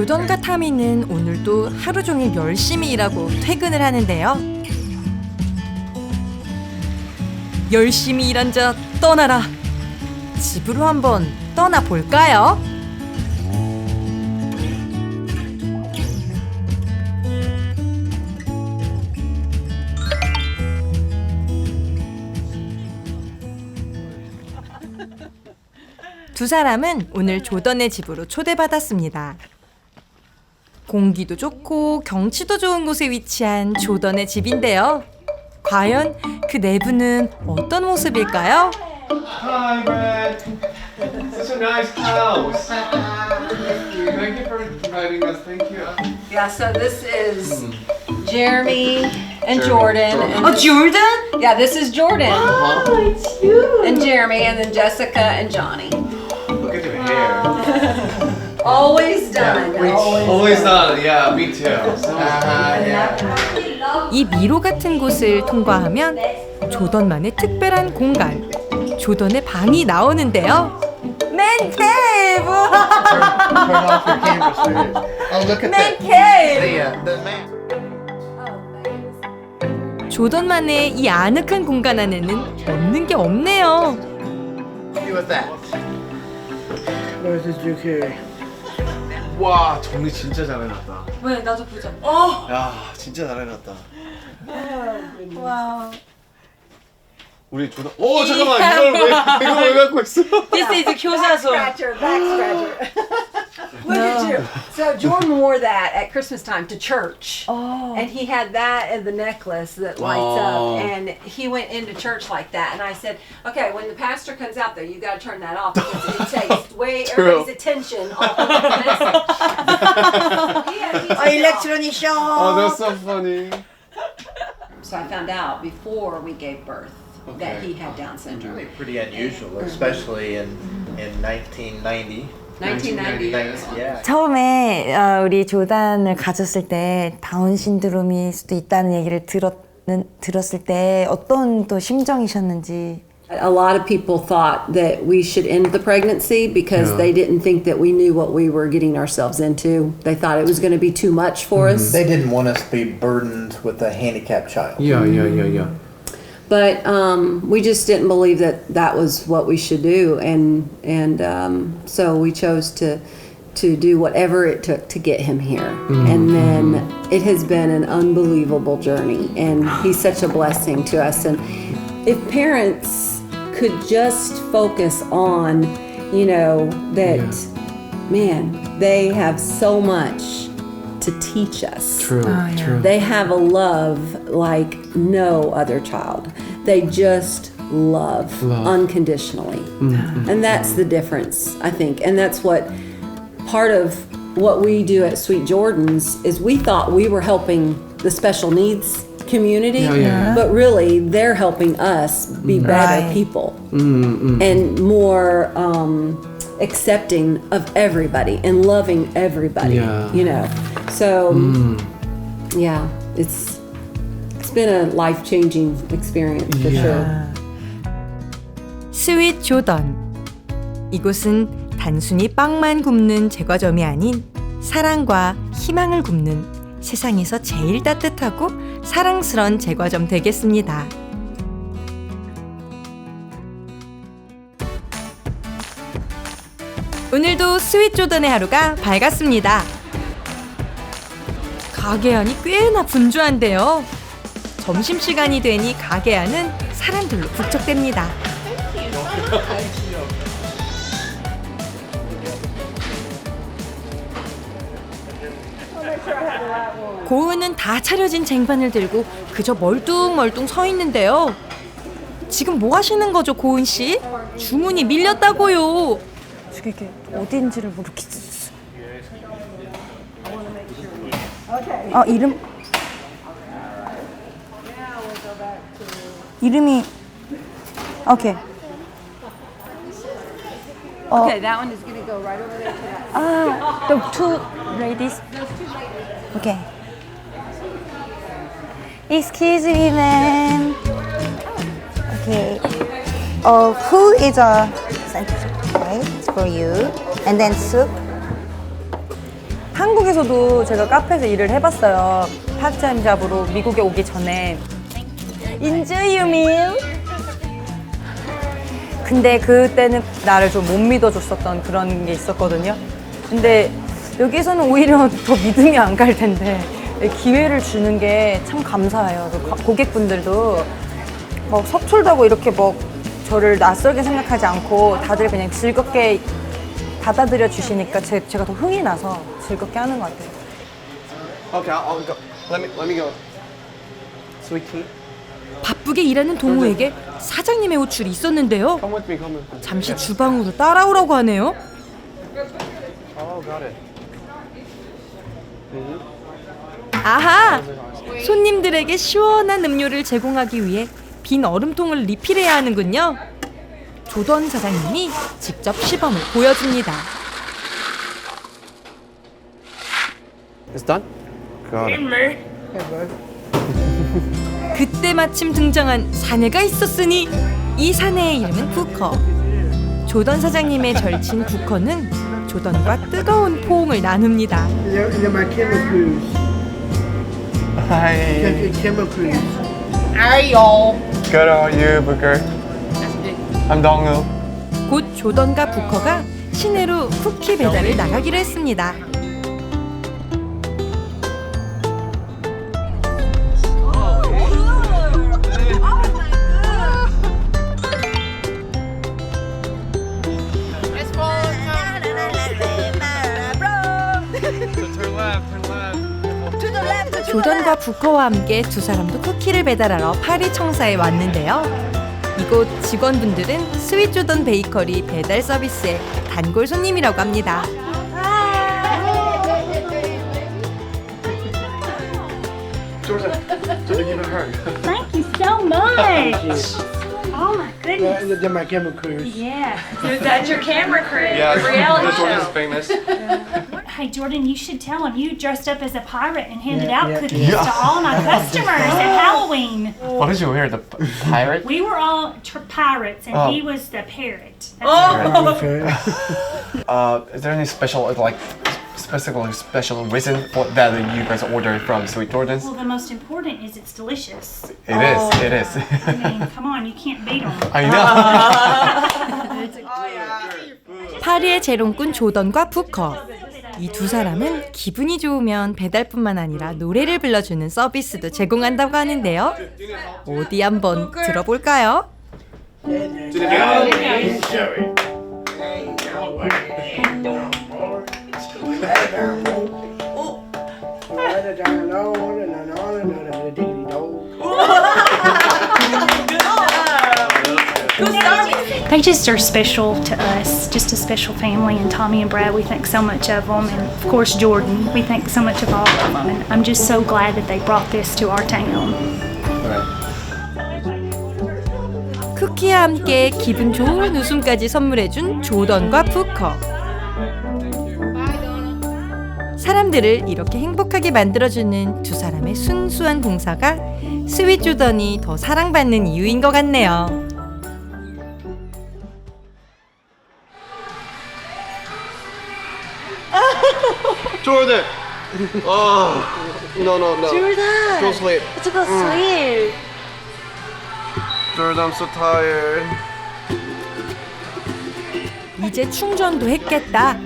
조던과 타미는 오늘도 하루 종일 열심히 일하고 퇴근을 하는데요. 열심히 일한 자 떠나라. 집으로 한번 떠나 볼까요? 두 사람은 오늘 조던의 집으로 초대받았습니다. 공기도 좋고 경치도 좋은 곳에 위치한 조던의 집인데요. 과연 그 내부는 어떤 모습일까요? Hi, Brad. Such a nice house. Thank you. Thank you for inviting us. Thank you. Yeah, so this is Jeremy and Jordan. And 어, jordan? yeah, this is Jordan Uh-huh. it's you. and Jeremy, and then Jessica and Johnny. Look at your hair. Always done. Always. Always done. Yeah, me too. So yeah. 이 미로 같은 곳을 통과하면 조던만의 특별한 공간, 조던의 방이 나오는데요. 맨 케이브! Turn off your camera, sweetie. Oh, look at 맨 that. 케이브! The, uh, the man. 조던만의 이 아늑한 공간 안에는 없는 게 없네요. See with that. Where's the Drew Carey? 와, 정리 진짜 잘해놨다. 왜 나도 보자. 야, 진짜 잘해놨다. 와. 우 리 조다. 오, 잠깐만. 이걸 왜 이걸 왜 갖고 있어? This is 교사소. Scratcher, back scratcher. Look at you. So Jordan wore that at Christmas time to church. Oh. And he had that and the necklace that lights Oh. up. And he went into church like that. And I said, okay, when the pastor comes out there, you got to turn that off because it takes way True. everybody's attention off of the message. yeah, he took 아, it off. 일렉트로닉 쇼! Oh, that's so funny. So I found out before we gave birth that Okay. he had Down syndrome. Really pretty unusual, especially in, in 1990. 1990. Yeah. 처음에 어, 우리 조단을 가졌을 때 다운 신드롬일 수도 있다는 얘기를 들었는 들었을 때 어떤 또 심정이셨는지. A lot of people thought that we should end the pregnancy because Yeah. they didn't think that we knew what we were getting ourselves into. They thought it was going to be too much for us. They didn't want us to be burdened with a handicapped child. Yeah, yeah, yeah, yeah. But um, we just didn't believe that that was what we should do, and and um, so we chose to to do whatever it took to get him here. And then it has been an unbelievable journey, and he's such a blessing to us. And if parents could just focus on, you know, that man, they have so much to teach us. True, oh, true. They have a love like no other child. They just love, Love. unconditionally. Mm-hmm. And that's the difference, I think. And that's what part of what we do at Sweet Jordan's is we thought we were helping the special needs community, oh, Yeah, yeah. but really they're helping us be mm-hmm. better Right. people mm-hmm. and more um, accepting of everybody and loving everybody. Yeah. You know, so yeah, it's it's been a life changing experience for sure. 스윗 조던. 이곳은 단순히 빵만 굽는 제과점이 아닌 사랑과 희망을 굽는 세상에서 제일 따뜻하고 사랑스런 제과점 되겠습니다. 오늘도 스윗 조던의 하루가 밝았습니다. 가게 안이 꽤나 분주한데요. 점심시간이 되니 가게 안은 사람들로 북적댑니다. 고은은 다 차려진 쟁반을 들고 그저 멀뚱멀뚱 서 있는데요. 지금 뭐 하시는 거죠, 고은 씨? 주문이 밀렸다고요. 저게 이게 어디인지를 모르겠어. 어 이름 이름이 오케이. Okay, that one is to go right over there to that. 아, the two ladies. Okay. Excuse me, ma'am. Okay. Uh, who is a sandwich? For you. And then soup. 한국에서도 제가 카페에서 일을 해봤어요. 파트타임 잡으로 미국에 오기 전에. 인즈유밀. 근데 그때는 나를 좀 못 믿어줬었던 그런 게 있었거든요. 근데 여기서는 오히려 더 믿음이 안 갈 텐데 기회를 주는 게 참 감사해요. 그 고- 고객분들도 뭐 서툴다고 이렇게 뭐 저를 낯설게 생각하지 않고 다들 그냥 즐겁게 받아들여 주시니까 제, 제가 더 흥이 나서 즐겁게 하는 것 같아요. Okay, I'll, I'll go. Let me let me go. Sweet tea. 바쁘게 일하는 동우에게 사장님의 호출이 있었는데요. Come with me. Come with me. 잠시 주방으로 따라오라고 하네요. Oh, got it. 아하! 손님들에게 시원한 음료를 제공하기 위해 빈 얼음통을 리필해야 하는군요. 조던 사장님이 직접 시범을 보여줍니다. It's done. Got it. 그때 마침 등장한 사내가 있었으니 이 사내의 이름은 쿠커. 조던 사장님의 절친 쿠커는 조던과 뜨거운 포옹을 나눕니다. They're, they're my camera crews. Hi. Crews. Good. How are you, Booker? I'm Dongwoo. 곧 조던과 부커가 시내로 쿠키 배달을 나가기로 했습니다. Turn left. 조던과 부커와 함께 두 사람도 쿠키를 배달하러 파리 청사에 왔는데요. 이곳 직원분들은 스윗 조던 베이커리 배달 서비스의 단골 손님이라고 합니다. Georgia, Georgia, give it a hug. Thank you so much. Oh my goodness. They're, they're my camera crews. Yeah. That's your camera crew. Yeah, reality Georgia's show. famous. Hey Jordan, you should tell him you dressed up as a pirate and handed Yeah, out yeah. cookies to all my customers at Halloween. What did you wear? The p- pirate? We were all tr- pirates and Oh. he was the parrot. That's Okay. Uh, is there any special like specifically special reason for that you guys ordered from Sweet Jordan's? Well, the most important is it's delicious. It is. It is. I mean, come on, you can't beat them. I know. 파리의 재롱꾼 조던과 부커. 이 두 사람은 기분이 좋으면 배달뿐만 아니라 노래를 불러주는 서비스도 제공한다고 하는데요. 어디 한번 들어볼까요? They just are special to us, just a special family. And Tommy and Brad, we think so much of them. And of course, Jordan, we think so much of all of them. And I'm just so glad that they brought this to our town. 쿠키와 함께 기분 좋은 웃음까지 선물해준 조던과 푸커. 사람들을 이렇게 행복하게 만들어주는 두 사람의 순수한 봉사가 스윗 조던이 더 사랑받는 이유인 것 같네요. Oh no no no. Jordan. Go sleep. Let's go sleep. Jordan, I'm so tired. 이제 충전도 했겠다.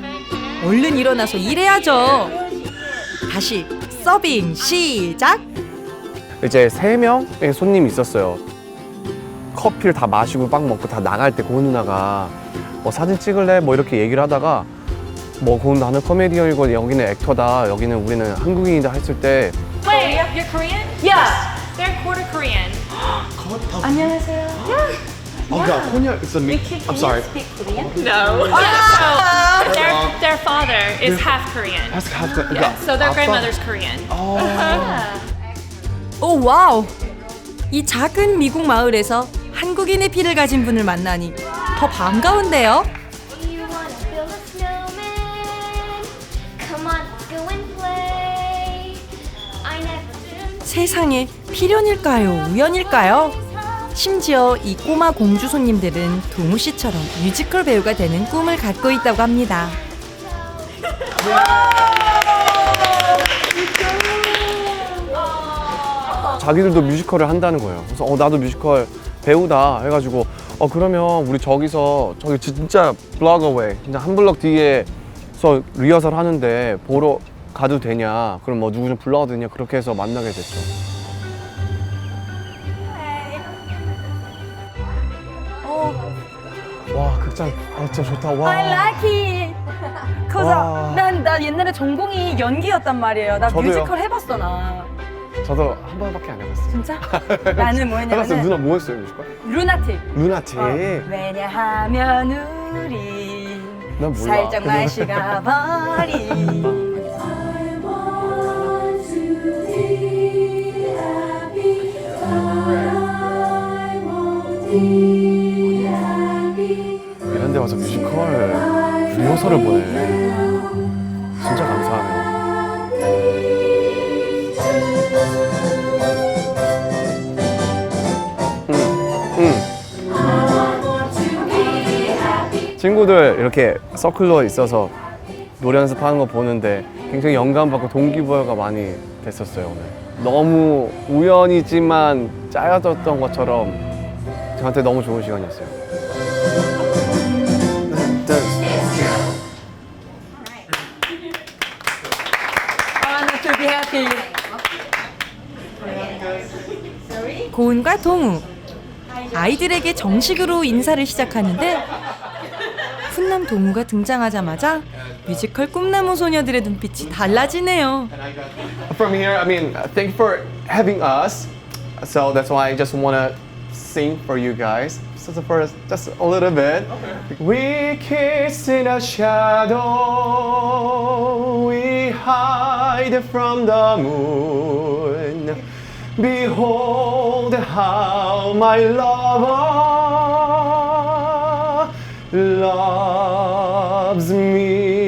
얼른 일어나서 일해야죠. 다시 서빙 시작. 이제 세 명의 손님이 있었어요. 커피를 다 마시고 빵 먹고 다 나갈 때 고은 누나가 뭐 사진 찍을래? 뭐 이렇게 얘기를 하다가 뭐 고은 나는 코미디언이고 여기는 액터다 여기는 우리는 한국인이다 했을 때 Wait, you're Korean? Yeah. They're quarter Korean. Oh god, Konya is a me. I'm sorry. No. So their, their father is half Korean. That's half the. Yeah, so their grandmother's Korean. 오 와우. 이 작은 미국 마을에서 한국인의 피를 가진 분을 만나니 더 반가운데요. 세상에 필연일까요? 우연일까요? 심지어 이 꼬마 공주 손님들은 도무 씨처럼 뮤지컬 배우가 되는 꿈을 갖고 있다고 합니다. 자기들도 뮤지컬을 한다는 거예요. 그래서 어 나도 뮤지컬 배우다 해가지고 어 그러면 우리 저기서 저기 진짜 블록 어웨이 진짜 한 블럭 뒤에서 리허설 하는데 보러 가도 되냐? 그럼 뭐 누구 좀 불러도 되냐? 그렇게 해서 만나게 됐죠. 와 극장 아 진짜 좋다 와. I like it. Cause 와. 난, 나 옛날에 전공이 연기였단 말이에요. 나 저도요. 뮤지컬 해봤어, 나. 저도 한 번밖에 안 해봤어요. 진짜? 나는 뭐 해봤어요. 했냐면 누나 뭐 했어요 뮤지컬? 루나틱. 루나틱. 어, 왜냐하면 우리 난 몰라. 살짝. 맛이 가버린 이런 데 와서 뮤지컬 리허설을 보네. 진짜 감사하네요. 응, 응. 친구들 이렇게 서클로 있어서 노래 연습하는 거 보는데 굉장히 영감받고 동기부여가 많이 됐었어요 오늘. 너무 우연이지만 짜여졌던 것처럼 저한테 너무 좋은 시간이었어요. 고은과 동우 아이들에게 정식으로 인사를 시작하는데 훈남 동우가 등장하자마자 뮤지컬 꿈나무 소녀들의 눈빛이 달라지네요. From here, I mean, thank you for having us. So that's why I just want to sing for you guys. So the first, just a little bit. We kiss in a shadow, we hide from the moon. Behold how my lover loves me.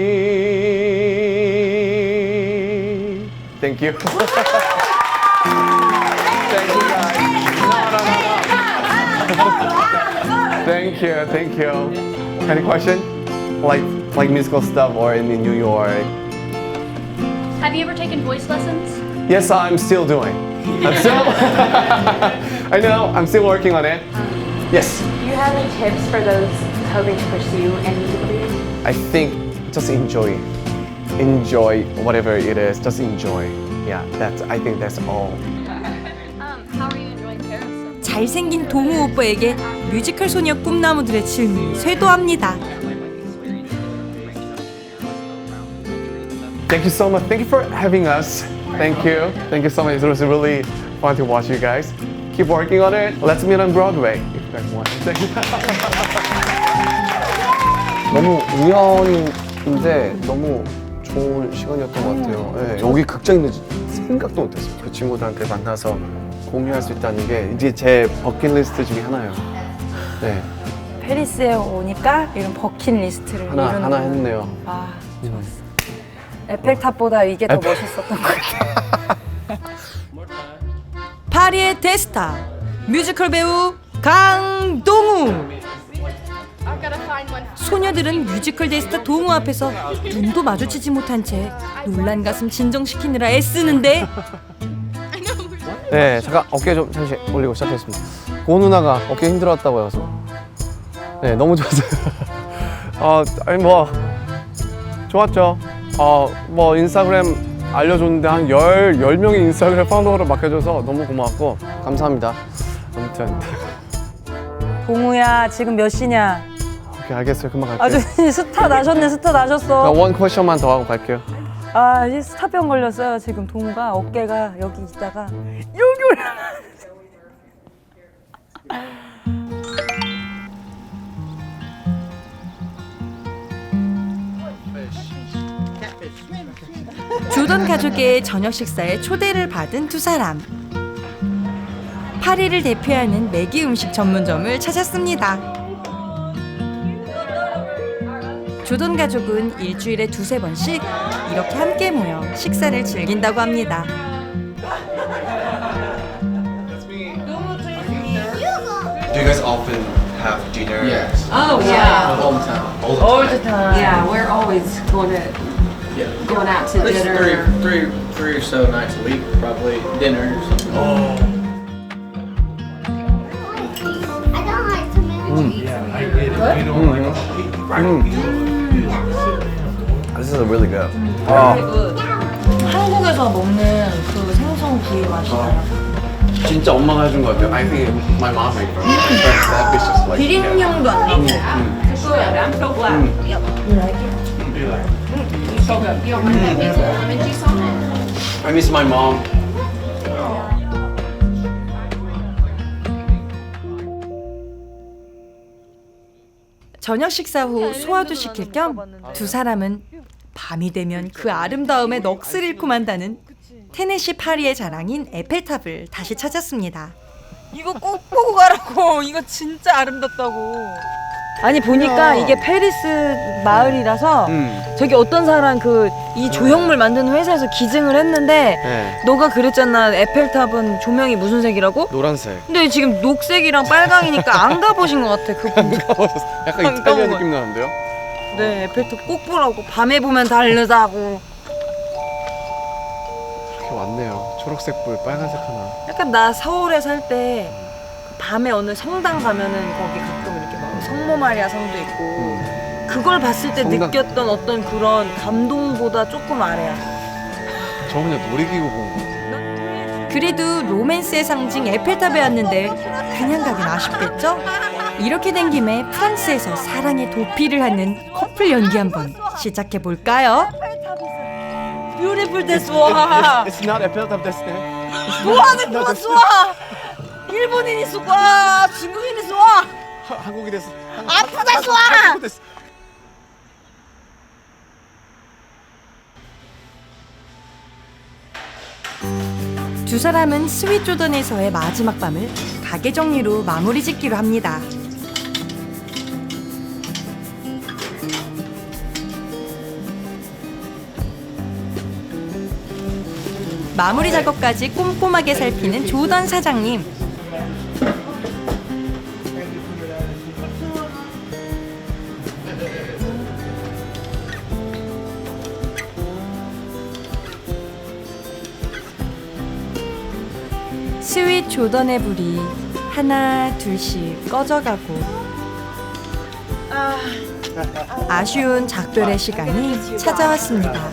Thank you. thank you, thank you. Any question? Like like musical stuff or in New York? Have you ever taken voice lessons? Yes, I'm still doing. I'm still. I know. I'm still working on it. Yes. Do you have any tips for those hoping to pursue in music careers? I think just enjoy, enjoy whatever it is. Just enjoy. Yeah, that's. I think that's all. 잘생긴 동우 오빠에게 뮤지컬 소녀 꿈나무들의 질문이 쇄도합니다. Thank you so much. Thank you for having us. Thank you. Thank you so much. It was really fun to watch you guys. Keep working on it. Let's meet on Broadway if you guys want. Thank you. 너무 우연인데 너무 좋은 시간이었던 것 같아요. 네, 여기 극장 있는지 생각도 못했어요. 그 친구들한테 만나서 공유할 수 있다는 게 이제 제 버킷리스트 중에 하나예요. 네, 페리스에 오니까 이런 버킷리스트를 하나 이루는 하나. 했네요. 아, 좋았어. 에펠탑보다 이게 더 멋있었던 것 같아요. 파리의 대스타 뮤지컬 배우 강동우. 소녀들은 뮤지컬 대스타 동우 앞에서 눈도 마주치지 못한 채 놀란 가슴 진정시키느라 애쓰는데 네, 잠깐 어깨 좀 잠시 올리고 시작했습니다. 고 누나가 어깨 힘들었다고 해서 네, 너무 좋았어요. 어, 아니 뭐 좋았죠. 어, 뭐 인스타그램 알려줬는데 한 열, 열 명이 인스타그램 팔로워를 막 해줘서 너무 고마웠고 감사합니다. 아무튼 동우야 지금 몇 시냐? 오케이 알겠어요. 금방 갈게요. 아주 스타 나셨네 스타 나셨어. 원 퀘션만 더 하고 갈게요. 아 이제 스타병 걸렸어요 지금 동우가 어깨가 여기 있다가 여기 올라. 조던 가족의 저녁 식사에 초대를 받은 두 사람. 파리를 대표하는 매기 음식 전문점을 찾았습니다. 조던 가족은 일주일에 두세 번씩 이렇게 함께 모여 식사를 즐긴다고 합니다. Do you guys often have dinner? Yes. Oh, yeah. All the time. Yeah, we're always going to going out to It's dinner? three, three, three or so nights a week, probably dinner or something. I don't like tomato cheese. This is really good. 아, 한국에서 먹는 그 생선 구이 맛이 나요. 진짜 엄마가 해준 것 같아요. I think my mom made it. That fish is like 비린내도 안 나고. Good. I'm so glad. Yep. So good. That? I miss my mom. 저녁 식사 후 소화도 시킬 겸 두 사람은 밤이 되면 그 아름다움에 넋을 잃고 만다는 테네시 파리의 자랑인 에펠탑을 다시 찾았습니다. 이거 꼭 보고 가라고. 이거 진짜 아름답다고. 아니 보니까 이게 페리스 마을이라서 음. 저기 어떤 사람 그 이 조형물 만드는 회사에서 기증을 했는데 네. 너가 그랬잖아 에펠탑은 조명이 무슨 색이라고? 노란색. 근데 지금 녹색이랑 빨강이니까 안 가보신 것 같아 그분. 약간 안 이탈리아. 느낌 나는데요? 네 에펠탑 꼭 보라고 밤에 보면 다르다고. 이렇게 왔네요. 초록색 불, 빨간색 하나. 약간 나 서울에 살 때 밤에 어느 성당 가면은 거기 가끔 성모 마리아 성도 있고 그걸 봤을 때 성당. 느꼈던 어떤 그런 감동보다 조금 아래야. 저 그냥 놀이기구 본 거. 그래도 로맨스의 상징 에펠탑에 왔는데 그냥 가긴 아쉽겠죠? 이렇게 된 김에 프랑스에서 사랑의 도피를 하는 커플 연기 한번 시작해 볼까요? 뷰티풀 데스 와. It's not 에펠탑 데스네. 뭐하는 거야 쏘아. 일본인이 쏘아. 중국인이 쏘아. 한국이 됐어. 아프다 쏘아. 한국 됐어. 두 사람은 스윗 조던에서의 마지막 밤을 가게 정리로 마무리 짓기로 합니다. 마무리 작업까지 꼼꼼하게 살피는 조던 사장님. 조던의 불이 하나 둘씩 꺼져가고 아쉬운 작별의 시간이 찾아왔습니다.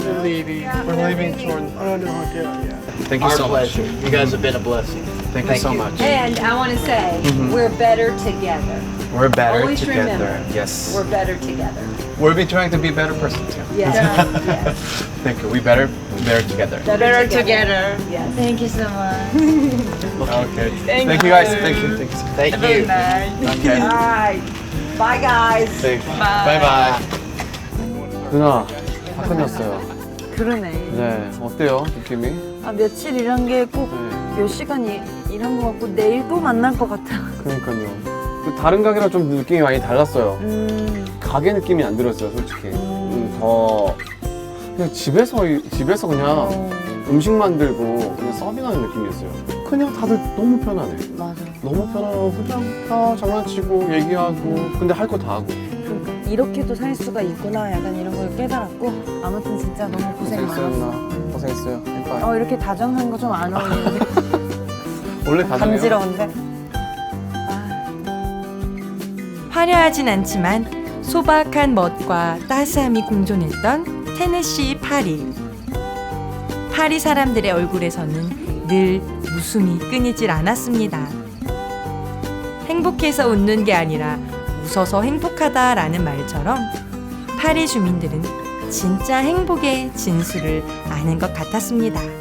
We're leaving. We're leaving toward oh, the hotel. Yeah. Thank you Our so much. pleasure. You guys have been a blessing. Thank you so much. And I want to say, we're better together. We're better Always together. remember, Yes. We're better together. We'll be trying to be better person too. Yes. yes. Thank you. We better better together. Better together. Yes. Thank you so much. Okay. Thank, you guys. Thank you. Thank you. Thank you. Okay. All right. Bye, guys. Thank you. Bye bye. 누나 다 끝났어요. 그러네. 네. 어때요 느낌이? 아 며칠 일한 게 꼭몇 네. 시간 이- 일한 것 같고 내일 또 만날 것 같아. 그러니까요. 그 다른 가게랑 좀 느낌이 많이 달랐어요. 음. 가게 느낌이 안 들었어요, 솔직히. 음, 더 그냥 집에서 집에서 그냥 어, 음식 만들고 그냥 서빙하는 느낌이었어요. 그냥 다들 너무 편하네. 맞아. 너무 편하고 그냥 다 장난치고 얘기하고 근데 할 거 다 하고. 그러니까 이렇게도 살 수가 있구나. 약간 이런 걸 깨달았고 아무튼 진짜 너무 고생 많았어. 고생했어요. 그러니까 어 이렇게 다정한 거 좀 안 어울리는데 원래 다정해요. 감지러운데. 화려하진 않지만 소박한 멋과 따스함이 공존했던 테네시 파리. 파리 사람들의 얼굴에서는 늘 웃음이 끊이질 않았습니다. 행복해서 웃는 게 아니라 웃어서 행복하다라는 말처럼 파리 주민들은 진짜 행복의 진수를 아는 것 같았습니다.